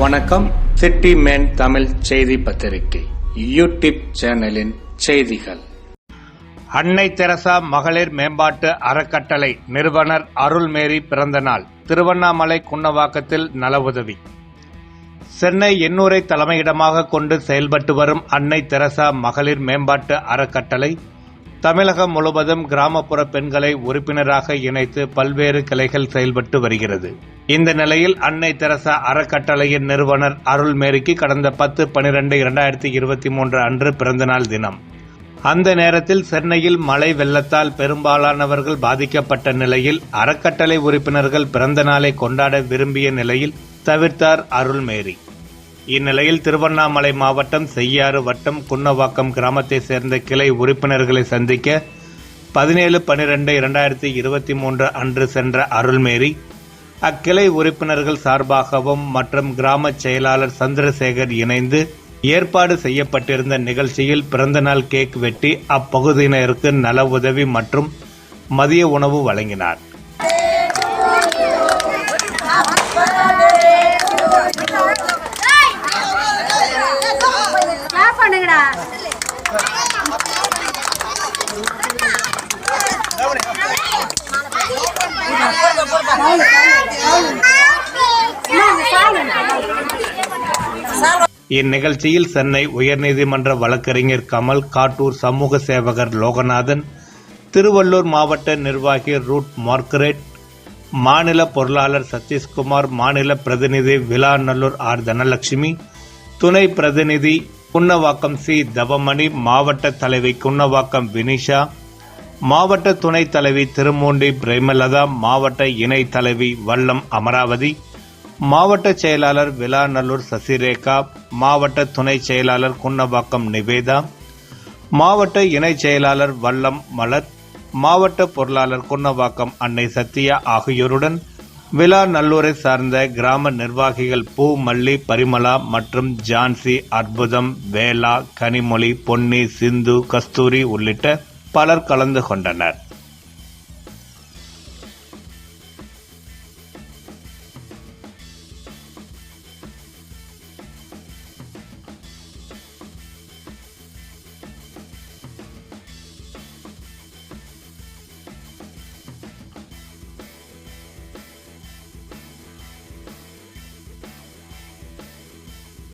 வணக்கம். City man Tamil செய்தி பத்திரிகை. யூடியூப் சேனலின் செய்திகள். அன்னை தெரசா மகளிர் மேம்பாட்டு அறக்கட்டளை நிறுவனர் அருள்மேரி பிறந்த நாள் திருவண்ணாமலை குன்னவாக்கத்தில் நல உதவி சென்னை எண்ணூரை தலைமையிடமாக கொண்டு செயல்பட்டு வரும் அன்னை தெரசா மகளிர் மேம்பாட்டு அறக்கட்டளை தமிழகம் முழுவதும் கிராமப்புற பெண்களை உறுப்பினராக இணைத்து பல்வேறு கிளைகள் செயல்பட்டு வருகிறது. இந்த நிலையில் அன்னை தெரசா அறக்கட்டளையின் நிறுவனர் அருள்மேரிக்கு கடந்த பத்து பனிரெண்டு இரண்டாயிரத்தி இருபத்தி மூன்று அன்று பிறந்தநாள் தினம். அந்த நேரத்தில் சென்னையில் மழை வெள்ளத்தால் பெரும்பாலானவர்கள் பாதிக்கப்பட்ட நிலையில் அறக்கட்டளை உறுப்பினர்கள் பிறந்த நாளை கொண்டாட விரும்பிய நிலையில் தவிர்த்தார் அருள்மேரி. இந்நிலையில் திருவண்ணாமலை மாவட்டம் செய்யாறு வட்டம் குன்னவாக்கம் கிராமத்தை சேர்ந்த கிளை உறுப்பினர்களை சந்திக்க பதினேழு பனிரெண்டு இரண்டாயிரத்தி இருபத்தி மூன்று அன்று சென்ற அருள்மேரி அக்கிளை உறுப்பினர்கள் சார்பாகவும் மற்றும் கிராம செயலாளர் சந்திரசேகர் இணைந்து ஏற்பாடு செய்யப்பட்டிருந்த நிகழ்ச்சியில் பிறந்தநாள் கேக் வெட்டி அப்பகுதியினருக்கு நல உதவி மற்றும் மதிய உணவு வழங்கினார். கிளாப் இந்நிகழ்ச்சியில் சென்னை உயர்நீதிமன்ற வழக்கறிஞர் கமல் காட்டூர் சமூக சேவகர் லோகநாதன் திருவள்ளூர் மாவட்ட நிர்வாகி ரூட் மார்கரெட் மாநில பொருளாளர் சதீஷ்குமார் மாநில பிரதிநிதி விலாநல்லூர் ஆர் தனலட்சுமி துணை பிரதிநிதி குன்னவாக்கம் சி. தவமணி மாவட்ட தலைவி குன்னவாக்கம் வினிஷா மாவட்ட துணைத் தலைவி திருமூண்டி பிரேமலதா மாவட்ட இணை தலைவி வல்லம் அமராவதி மாவட்ட செயலாளர் விலாநல்லூர் சசிரேகா மாவட்ட துணை செயலாளர் குன்னவாக்கம் நிவேதா மாவட்ட இணை செயலாளர் வல்லம் மலர் மாவட்ட பொருளாளர் குன்னவாக்கம் அன்னை சத்யா ஆகியோருடன் விழா நல்லூரை சார்ந்த கிராம நிர்வாகிகள் பூ மல்லி பரிமளா மற்றும் ஜான்சி அற்புதம் வேலா கனிமொழி பொன்னி சிந்து கஸ்தூரி உள்ளிட்ட பலர் கலந்து கொண்டனர்.